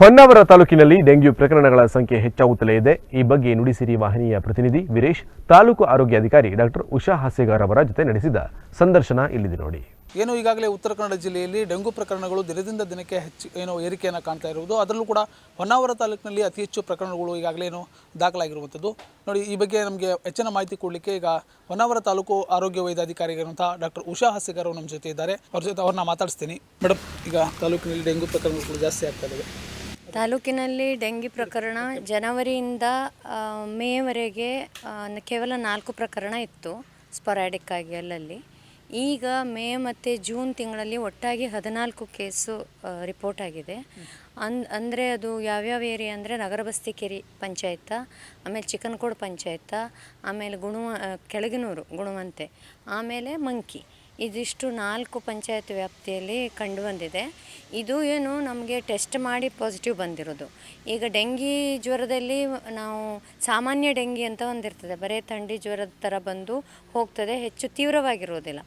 ಹೊನ್ನಾವರ ತಾಲೂಕಿನಲ್ಲಿ ಡೆಂಗ್ಯೂ ಪ್ರಕರಣಗಳ ಸಂಖ್ಯೆ ಹೆಚ್ಚಾಗುತ್ತಲೇ ಇದೆ. ಈ ಬಗ್ಗೆ ನುಡಿಸಿರಿ ವಾಹಿನಿಯ ಪ್ರತಿನಿಧಿ ವೀರೇಶ್, ತಾಲೂಕು ಆರೋಗ್ಯಾಧಿಕಾರಿ ಡಾಕ್ಟರ್ ಉಷಾ ಹಾಸೆಗಾರ್ ಅವರ ಜೊತೆ ನಡೆಸಿದ ಸಂದರ್ಶನ ಇಲ್ಲಿದೆ ನೋಡಿ. ಏನು ಈಗಾಗಲೇ ಉತ್ತರ ಕನ್ನಡ ಜಿಲ್ಲೆಯಲ್ಲಿ ಡೆಂಗು ಪ್ರಕರಣಗಳು ದಿನದಿಂದ ದಿನಕ್ಕೆ ಹೆಚ್ಚು ಏನು ಏರಿಕೆಯನ್ನು ಕಾಣ್ತಾ ಇರುವುದು, ಅದರಲ್ಲೂ ಕೂಡ ಹೊನ್ನಾವರ ತಾಲೂಕಿನಲ್ಲಿ ಅತಿ ಹೆಚ್ಚು ಪ್ರಕರಣಗಳು ಈಗಾಗಲೇ ಏನು ದಾಖಲಾಗಿರುವಂಥದ್ದು ನೋಡಿ, ಈ ಬಗ್ಗೆ ನಮಗೆ ಹೆಚ್ಚಿನ ಮಾಹಿತಿ ಕೊಡಲಿಕ್ಕೆ ಈಗ ಹೊನ್ನಾವರ ತಾಲೂಕು ಆರೋಗ್ಯ ವೈದ್ಯಾಧಿಕಾರಿಗಳಂತಹ ಡಾಕ್ಟರ್ ಉಷಾ ಹಾಸ್ಯಗಾರ್ ನಮ್ಮ ಜೊತೆ ಇದ್ದಾರೆ. ಅವ್ರ ಜೊತೆ ಅವ್ರನ್ನ ಮಾತಾಡಿಸ್ತೀನಿ. ಮೇಡಮ್ ಈಗ ತಾಲೂಕಿನಲ್ಲಿ ಡೆಂಗು ಪ್ರಕರಣಗಳು ಜಾಸ್ತಿ ಆಗ್ತಾ ಇದ್ದಾವೆ ತಾಲೂಕಿನಲ್ಲಿ ಡೆಂಗಿ ಪ್ರಕರಣ ಜನವರಿಯಿಂದ ಮೇವರೆಗೆ ಕೇವಲ ನಾಲ್ಕು ಪ್ರಕರಣ ಇತ್ತು ಸ್ಪೊರಾಡಿಕ್ ಆಗಿ ಅಲ್ಲಲ್ಲಿ. ಈಗ ಮೇ ಮತ್ತು ಜೂನ್ ತಿಂಗಳಲ್ಲಿ ಒಟ್ಟಾಗಿ ಹದಿನಾಲ್ಕು ಕೇಸು ರಿಪೋರ್ಟ್ ಆಗಿದೆ. ಅನ್, ಅಂದರೆ ಅದು ಯಾವ್ಯಾವ ಏರಿಯಾ ಅಂದರೆ ನಗರ ಬಸ್ತಿಕೇರಿ ಪಂಚಾಯತ, ಆಮೇಲೆ ಚಿಕನ್ಕೋಡ್ ಪಂಚಾಯತ, ಆಮೇಲೆ ಗುಣವ ಕೆಳಗಿನೂರು ಗುಣವಂತೆ, ಆಮೇಲೆ ಮಂಕಿ. ಇದಿಷ್ಟು ನಾಲ್ಕು ಪಂಚಾಯತ್ ವ್ಯಾಪ್ತಿಯಲ್ಲಿ ಕಂಡು ಬಂದಿದೆ ಇದು ಏನು ನಮಗೆ ಟೆಸ್ಟ್ ಮಾಡಿ ಪಾಸಿಟಿವ್ ಬಂದಿರೋದು. ಈಗ ಡೆಂಗಿ ಜ್ವರದಲ್ಲಿ ನಾವು ಸಾಮಾನ್ಯ ಡೆಂಗಿ ಅಂತ ಒಂದಿರ್ತದೆ. ಬರೀ ಥಂಡಿ ಜ್ವರದ ಥರ ಬಂದು ಹೋಗ್ತದೆ, ಹೆಚ್ಚು ತೀವ್ರವಾಗಿರೋದಿಲ್ಲ.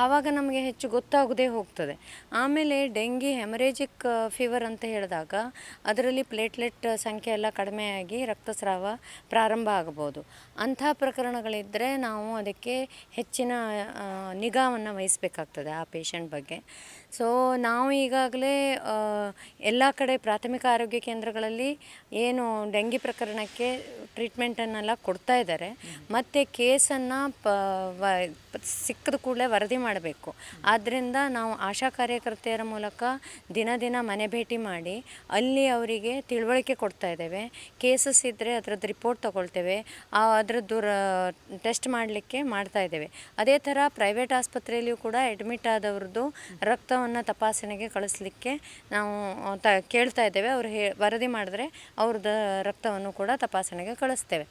ಆವಾಗ ನಮಗೆ ಹೆಚ್ಚು ಗೊತ್ತಾಗದೇ ಹೋಗ್ತದೆ. ಆಮೇಲೆ ಡೆಂಗಿ ಹೆಮರೇಜಿಕ್ ಫೀವರ್ ಅಂತ ಹೇಳಿದಾಗ ಅದರಲ್ಲಿ ಪ್ಲೇಟ್ಲೆಟ್ ಸಂಖ್ಯೆ ಎಲ್ಲ ಕಡಿಮೆಯಾಗಿ ರಕ್ತಸ್ರಾವ ಪ್ರಾರಂಭ ಆಗಬಹುದು ಅಂಥ ಪ್ರಕರಣಗಳಿದ್ದರೆ ನಾವು ಅದಕ್ಕೆ ಹೆಚ್ಚಿನ ನಿಗಾವನ್ನು ವಹಿಸಬೇಕಾಗ್ತದೆ ಆ ಪೇಷಂಟ್ ಬಗ್ಗೆ. ಸೊ ನಾವು ಈಗಾಗಲೇ ಎಲ್ಲ ಕಡೆ ಪ್ರಾಥಮಿಕ ಆರೋಗ್ಯ ಕೇಂದ್ರಗಳಲ್ಲಿ ಏನು ಡೆಂಗಿ ಪ್ರಕರಣಕ್ಕೆ ಟ್ರೀಟ್ಮೆಂಟನ್ನೆಲ್ಲ ಕೊಡ್ತಾ ಇದ್ದಾರೆ. ಮತ್ತು ಕೇಸನ್ನು ಪ, ವ, ಸಿಕ್ಕದ ಕೂಡಲೇ ವರದಿ ಮಾಡಬೇಕು. ಆದ್ದರಿಂದ ನಾವು ಆಶಾ ಕಾರ್ಯಕರ್ತೆಯರ ಮೂಲಕ ದಿನ ದಿನ ಮನೆ ಭೇಟಿ ಮಾಡಿ, ಅಲ್ಲಿ ಅವರಿಗೆ ತಿಳುವಳಿಕೆ ಕೊಡ್ತಾ ಇದ್ದೇವೆ. ಕೇಸಸ್ ಇದ್ದರೆ ಅದರದ್ದು ರಿಪೋರ್ಟ್ ತಗೊಳ್ತೇವೆ. ಅದರದ್ದು ಟೆಸ್ಟ್ ಮಾಡಲಿಕ್ಕೆ ಮಾಡ್ತಾ ಇದ್ದೇವೆ. ಅದೇ ಥರ ಪ್ರೈವೇಟ್ ಆಸ್ಪತ್ರೆಯಲ್ಲಿಯೂ ಕೂಡ ಅಡ್ಮಿಟ್ ಆದವ್ರದ್ದು ರಕ್ತವನ್ನು ತಪಾಸಣೆಗೆ ಕಳಿಸ್ಲಿಕ್ಕೆ ನಾವು ತ, ಕೇಳ್ತಾ ಇದ್ದೇವೆ. ಅವರು ಹೇ, ವರದಿ ಮಾಡಿದ್ರೆ ಅವ್ರದ್ದು ರಕ್ತವನ್ನು ಕೂಡ ತಪಾಸಣೆಗೆ ಕಳಿಸ್ತೇವೆ.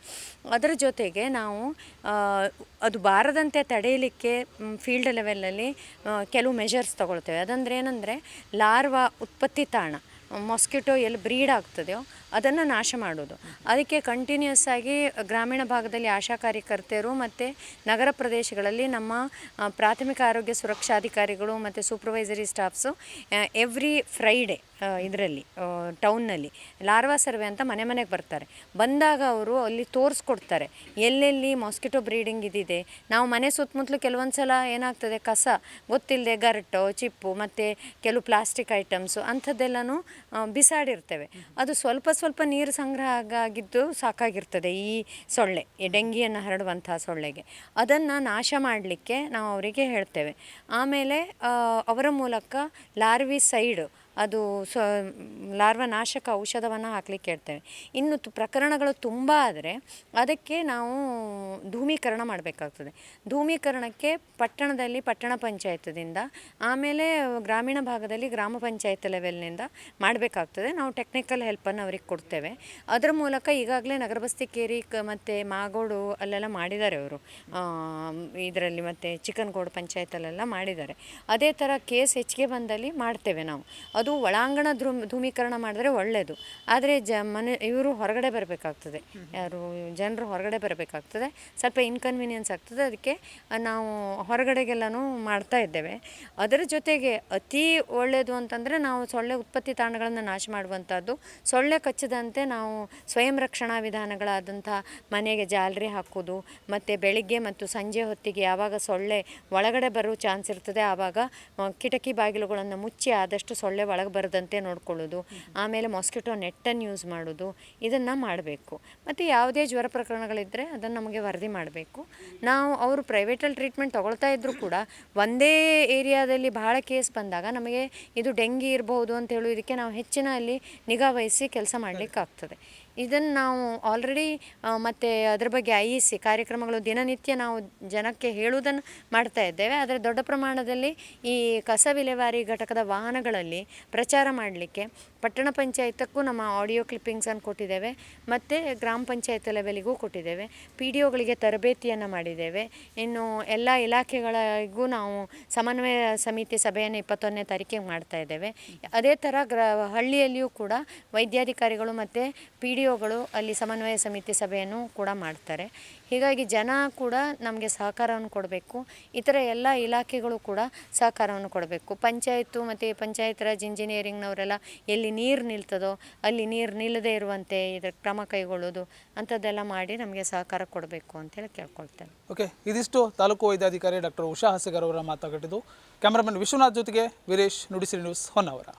ಅದರ ಜೊತೆಗೆ ನಾವು ಅದು ಬಾರದಂತೆ ತಡೆಯಲಿಕ್ಕೆ ಫೀಲ್ಡ್ ಲೆವೆಲಲ್ಲಿ ಕೆಲವು ಮೆಷರ್ಸ್ ತಗೊಳ್ತೇವೆ. ಅದಂದ್ರೆ ಏನಂದರೆ ಲಾರ್ವಾ ಉತ್ಪತ್ತಿ ತಾಣ, ಮೊಸ್ಕಿಟೋ ಎಲ್ಲಿ ಬ್ರೀಡ್ ಆಗ್ತದೆಯೋ ಅದನ್ನು ನಾಶ ಮಾಡೋದು. ಅದಕ್ಕೆ ಕಂಟಿನ್ಯೂಸ್ ಆಗಿ ಗ್ರಾಮೀಣ ಭಾಗದಲ್ಲಿ ಆಶಾ ಕಾರ್ಯಕರ್ತೆಯರು ಮತ್ತು ನಗರ ಪ್ರದೇಶಗಳಲ್ಲಿ ನಮ್ಮ ಪ್ರಾಥಮಿಕ ಆರೋಗ್ಯ ಸುರಕ್ಷಾಧಿಕಾರಿಗಳು ಮತ್ತು ಸೂಪರ್ವೈಸರಿ ಸ್ಟಾಫ್ಸು ಎವ್ರಿ ಫ್ರೈಡೆ ಇದರಲ್ಲಿ ಟೌನ್ನಲ್ಲಿ ಲಾರ್ವಾ ಸರ್ವೆ ಅಂತ ಮನೆ ಮನೆಗೆ ಬರ್ತಾರೆ. ಬಂದಾಗ ಅವರು ಅಲ್ಲಿ ತೋರಿಸ್ಕೊಡ್ತಾರೆ. ಎಲ್ಲೆಲ್ಲಿ ಮಾಸ್ಕಿಟೋ ಬ್ರೀಡಿಂಗ್ ಇದಿದೆ, ನಾವು ಮನೆ ಸುತ್ತಮುತ್ತಲು ಕೆಲವೊಂದು ಸಲ ಏನಾಗ್ತದೆ, ಕಸ ಗೊತ್ತಿಲ್ಲದೆ ಗರ್ಟು, ಚಿಪ್ಪು ಮತ್ತು ಕೆಲವು ಪ್ಲಾಸ್ಟಿಕ್ ಐಟಮ್ಸು ಅಂಥದ್ದೆಲ್ಲನೂ ಬಿಸಾಡಿರ್ತೇವೆ. ಅದು ಸ್ವಲ್ಪ ಸ್ವಲ್ಪ ನೀರು ಸಂಗ್ರಹ ಆಗಿದ್ದು ಸಾಕಾಗಿರ್ತದೆ ಈ ಸೊಳ್ಳೆ ಡೆಂಗಿಯನ್ನು ಹರಡುವಂಥ ಸೊಳ್ಳೆಗೆ. ಅದನ್ನು ನಾಶ ಮಾಡಲಿಕ್ಕೆ ನಾವು ಅವರಿಗೆ ಹೇಳ್ತೇವೆ. ಆಮೇಲೆ ಅವರ ಮೂಲಕ ಲಾರ್ವಿ ಸೈಡ್ ಅದು ಸ, ಲಾರ್ವ ನಾಶಕ ಔಷಧವನ್ನು ಹಾಕ್ಲಿಕ್ಕೆ ಹೇಳ್ತೇವೆ. ಇನ್ನು ಪ್ರಕರಣಗಳು ತುಂಬ ಆದರೆ ಅದಕ್ಕೆ ನಾವು ಧೂಮೀಕರಣ ಮಾಡಬೇಕಾಗ್ತದೆ. ಧೂಮೀಕರಣಕ್ಕೆ ಪಟ್ಟಣದಲ್ಲಿ ಪಟ್ಟಣ ಪಂಚಾಯತದಿಂದ, ಆಮೇಲೆ ಗ್ರಾಮೀಣ ಭಾಗದಲ್ಲಿ ಗ್ರಾಮ ಪಂಚಾಯತ್ ಲೆವೆಲ್ನಿಂದ ಮಾಡಬೇಕಾಗ್ತದೆ. ನಾವು ಟೆಕ್ನಿಕಲ್ ಹೆಲ್ಪನ್ನು ಅವ್ರಿಗೆ ಕೊಡ್ತೇವೆ. ಅದರ ಮೂಲಕ ಈಗಾಗಲೇ ನಗರ ಬಸ್ತಿ ಕೇರಿ ಕ, ಮತ್ತು ಮಾಗೋಡು ಅಲ್ಲೆಲ್ಲ ಮಾಡಿದ್ದಾರೆ ಅವರು. ಇದರಲ್ಲಿ ಮತ್ತು ಚಿಕನ್ಗೋಡು ಪಂಚಾಯತಲ್ಲೆಲ್ಲ ಮಾಡಿದ್ದಾರೆ. ಅದೇ ಥರ ಕೇಸ್ ಹೆಚ್ಚಿಗೆ ಬಂದಲ್ಲಿ ಮಾಡ್ತೇವೆ ನಾವು. ಅದು ಒಳಾಂಗಣ ಧ್ರೂ ಧೂಮೀಕರಣ ಮಾಡಿದ್ರೆ ಒಳ್ಳೆಯದು ಆದರೆ ಜ, ಮನೆ, ಇವರು ಹೊರಗಡೆ ಬರಬೇಕಾಗ್ತದೆ. ಯಾರು, ಜನರು ಹೊರಗಡೆ ಬರಬೇಕಾಗ್ತದೆ. ಸ್ವಲ್ಪ ಇನ್ಕನ್ವೀನಿಯನ್ಸ್ ಆಗ್ತದೆ. ಅದಕ್ಕೆ ನಾವು ಹೊರಗಡೆಗೆಲ್ಲನೂ ಮಾಡ್ತಾ ಇದ್ದೇವೆ. ಅದರ ಜೊತೆಗೆ ಅತಿ ಒಳ್ಳೆಯದು ಅಂತಂದರೆ ನಾವು ಸೊಳ್ಳೆ ಉತ್ಪತ್ತಿ ತಾಣಗಳನ್ನು ನಾಶ ಮಾಡುವಂಥದ್ದು. ಸೊಳ್ಳೆ ಕಚ್ಚದಂತೆ ನಾವು ಸ್ವಯಂ ರಕ್ಷಣಾ ವಿಧಾನಗಳಾದಂಥ ಮನೆಗೆ ಜಾಲರಿ ಹಾಕೋದು, ಮತ್ತು ಬೆಳಿಗ್ಗೆ ಮತ್ತು ಸಂಜೆ ಹೊತ್ತಿಗೆ ಯಾವಾಗ ಸೊಳ್ಳೆ ಒಳಗಡೆ ಬರೋ ಚಾನ್ಸ್ ಇರ್ತದೆ, ಆವಾಗ ಕಿಟಕಿ ಬಾಗಿಲುಗಳನ್ನು ಮುಚ್ಚಿ ಆದಷ್ಟು ಸೊಳ್ಳೆ ಒಳಗೆ ಬರದಂತೆ ನೋಡ್ಕೊಳ್ಳೋದು, ಆಮೇಲೆ ಮಾಸ್ಕಿಟೋ ನೆಟ್ಟನ್ನು ಯೂಸ್ ಮಾಡೋದು, ಇದನ್ನು ಮಾಡಬೇಕು. ಮತ್ತು ಯಾವುದೇ ಜ್ವರ ಪ್ರಕರಣಗಳಿದ್ದರೆ ಅದನ್ನು ನಮಗೆ ವರದಿ ಮಾಡಬೇಕು. ನಾವು ಅವರು ಪ್ರೈವೇಟಲ್ಲಿ ಟ್ರೀಟ್ಮೆಂಟ್ ತೊಗೊಳ್ತಾ ಇದ್ದರೂ ಕೂಡ ಒಂದೇ ಏರಿಯಾದಲ್ಲಿ ಬಹಳ ಕೇಸ್ ಬಂದಾಗ ನಮಗೆ ಇದು ಡೆಂಗಿ ಇರಬಹುದು ಅಂತ ಹೇಳೋದಕ್ಕೆ ನಾವು ಹೆಚ್ಚಿನ ಅಲ್ಲಿ ನಿಗಾ ವಹಿಸಿ ಕೆಲಸ ಮಾಡಲಿಕ್ಕಾಗ್ತದೆ. ಇದನ್ನು ನಾವು ಆಲ್ರೆಡಿ ಮತ್ತು ಅದ್ರ ಬಗ್ಗೆ ಐ ಸಿ ಕಾರ್ಯಕ್ರಮಗಳು ದಿನನಿತ್ಯ ನಾವು ಜನಕ್ಕೆ ಹೇಳುವುದನ್ನು ಮಾಡ್ತಾ ಇದ್ದೇವೆ. ಆದರೆ ದೊಡ್ಡ ಪ್ರಮಾಣದಲ್ಲಿ ಈ ಕಸ ವಿಲೇವಾರಿ ಘಟಕದ ವಾಹನಗಳಲ್ಲಿ ಪ್ರಚಾರ ಮಾಡಲಿಕ್ಕೆ ಪಟ್ಟಣ ಪಂಚಾಯತಕ್ಕೂ ನಮ್ಮ ಆಡಿಯೋ ಕ್ಲಿಪ್ಪಿಂಗ್ಸನ್ನು ಕೊಟ್ಟಿದ್ದೇವೆ. ಮತ್ತು ಗ್ರಾಮ ಪಂಚಾಯತ್ ಲೆವೆಲಿಗೂ ಕೊಟ್ಟಿದ್ದೇವೆ. ಪಿ ಡಿ ಒಗಳಿಗೆ ತರಬೇತಿಯನ್ನು ಮಾಡಿದ್ದೇವೆ. ಇನ್ನು ಎಲ್ಲ ಇಲಾಖೆಗಳಿಗೂ ನಾವು ಸಮನ್ವಯ ಸಮಿತಿ ಸಭೆಯನ್ನು ಇಪ್ಪತ್ತೊಂದನೇ ತಾರೀಕಿಗೆ ಮಾಡ್ತಾ ಇದ್ದೇವೆ. ಅದೇ ಥರ ಗ್ರ, ಹಳ್ಳಿಯಲ್ಲಿಯೂ ಕೂಡ ವೈದ್ಯಾಧಿಕಾರಿಗಳು ಮತ್ತು ಪಿ ಡಿ ಡಿ ಒಗಳು ಅಲ್ಲಿ ಸಮನ್ವಯ ಸಮಿತಿ ಸಭೆಯನ್ನು ಕೂಡ ಮಾಡ್ತಾರೆ. ಹೀಗಾಗಿ ಜನ ಕೂಡ ನಮಗೆ ಸಹಕಾರವನ್ನು ಕೊಡಬೇಕು. ಇತರ ಎಲ್ಲ ಇಲಾಖೆಗಳು ಕೂಡ ಸಹಕಾರವನ್ನು ಕೊಡಬೇಕು. ಪಂಚಾಯತು ಮತ್ತು ಪಂಚಾಯತ್ ರಾಜ್ ಇಂಜಿನಿಯರಿಂಗ್ನವರೆಲ್ಲ ಎಲ್ಲಿ ನೀರು ನಿಲ್ತದೋ ಅಲ್ಲಿ ನೀರು ನಿಲ್ಲದೇ ಇರುವಂತೆ ಇದರ ಕ್ರಮ ಕೈಗೊಳ್ಳೋದು ಅಂಥದ್ದೆಲ್ಲ ಮಾಡಿ ನಮಗೆ ಸಹಕಾರ ಕೊಡಬೇಕು ಅಂತೇಳಿ ಕೇಳ್ಕೊಳ್ತೇನೆ. ಓಕೆ, ಇದಿಷ್ಟು ತಾಲೂಕು ವೈದ್ಯಾಧಿಕಾರಿ ಡಾಕ್ಟರ್ ಉಷಾ ಹಾಸೆಗಾರ್ ಅವರ ಮಾತಾಡಿದ್ದು ಕ್ಯಾಮ್ರಾಮನ್ ವಿಶ್ವನಾಥ್ ಜೊತೆಗೆ ವೀರೇಶ್ ನುಡಿಸಿರಿ ನ್ಯೂಸ್ ಹೊನ್ನಾವರ.